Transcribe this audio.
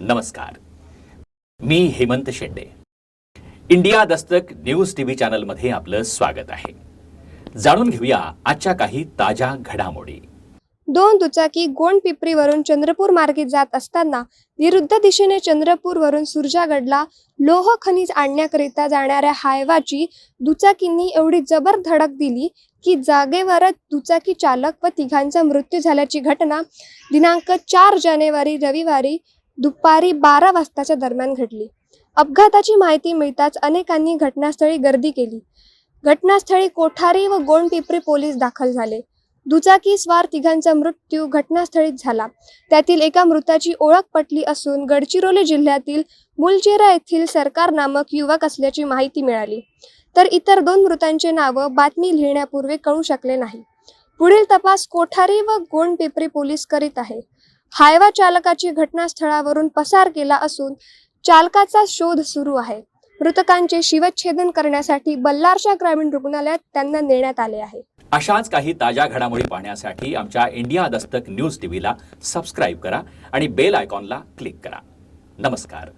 नमस्कार. मी Hemant Shende. India Dastak news TV चॅनलमध्ये आपलं स्वागत आहे. जाणून घेऊया आजच्या काही ताज्या घडामोडी. दोन दुचाकी गोंडपिपरीवरून चंद्रपूर मार्गे जात असताना विरुद्ध दिशेने चंद्रपूरवरून सुरजागडला लोह खनिज आणण्याकरिता जाणाऱ्या हायवाची दुचाकींनी एवढी जबर धडक दिली की जागेवरच दुचाकी चालक व तिघांचा मृत्यू झाल्याची घटना दिनांक चार जानेवारी रविवारी दुपारी बारा वाजताच्या दरम्यान घडली. अपघाताची माहिती मिळताच अनेकांनी घटनास्थळी गर्दी केली. घटनास्थळी कोठारी व गोंडपिपरी पोलीस दाखल झाले. दुचाकी स्वार तिघांचा मृत्यू घटनास्थळीच झाला. त्यातील एका मृताची ओळख पटली असून गडचिरोली जिल्ह्यातील मुलचेरा येथील सरकार नामक युवक असल्याची माहिती मिळाली. तर इतर दोन मृतांचे नावं बातमी लिहिण्यापूर्वी कळू शकले नाही. पुढील तपास कोठारी व गोंडपिपरी पोलीस करीत आहे. हायवा चालकाची घटनास्थळावरून पसार केला असून चालकाचा शोध सुरू आहे. मृतकांचे शिवच्छेदन करण्यासाठी बल्लारशा ग्रामीण रुग्णालयात त्यांना नेण्यात आले आहे. अशाच काही ताज्या घडामोडी पाहण्यासाठी आमच्या इंडिया दस्तक न्यूज टीव्हीला सबस्क्राईब करा आणि बेल आयकॉनला क्लिक करा. नमस्कार.